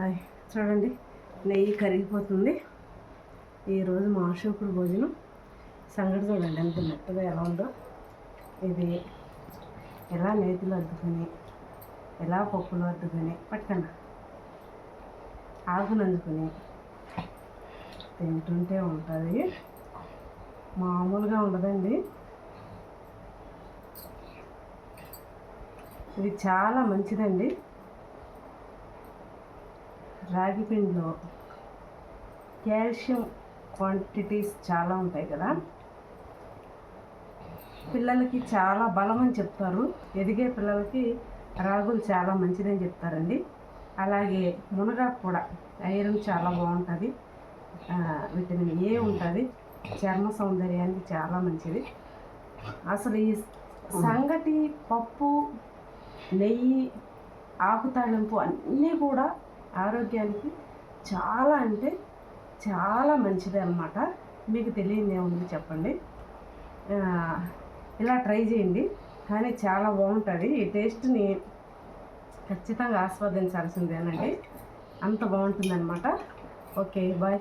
అది చూడండి నెయ్యి కరిగిపోతుంది. ఈరోజు మా అశోకుడు భోజనం. సంగటి చూడండి ఎంత మెత్తగా ఎలా ఉందో. ఇది ఎలా నేతిలో అద్దుకొని ఎలా పప్పులు అద్దుకొని పట్టుకన్న ఆకులు అందుకొని తింటుంటే ఉంటుంది. మామూలుగా ఉండదండి. ఇది చాలా మంచిదండి. రాగి పిండిలో కాల్షియం క్వాంటిటీస్ చాలా ఉంటాయి కదా. పిల్లలకి చాలా బలం అని చెప్తారు. ఎదిగే పిల్లలకి రాగులు చాలా మంచిదని చెప్తారండి. అలాగే మునగాకు కూడా ఐరన్ చాలా బాగుంటుంది. విటమిన్ ఏ ఉంటుంది. చర్మ సౌందర్యానికి చాలా మంచిది. అసలు ఈ సంగటి పప్పు నెయ్యి ఆకు తాళింపు అన్నీ కూడా ఆరోగ్యానికి చాలా అంటే చాలా మంచిది అన్నమాట. మీకు తెలియదు చెప్పండి. ఇలా ట్రై చేయండి. కానీ చాలా బాగుంటుంది. ఈ టేస్ట్ని ఖచ్చితంగా ఆస్వాదించాల్సిందేనండి అంత బాగుంటుందన్నమాట. Okay bye.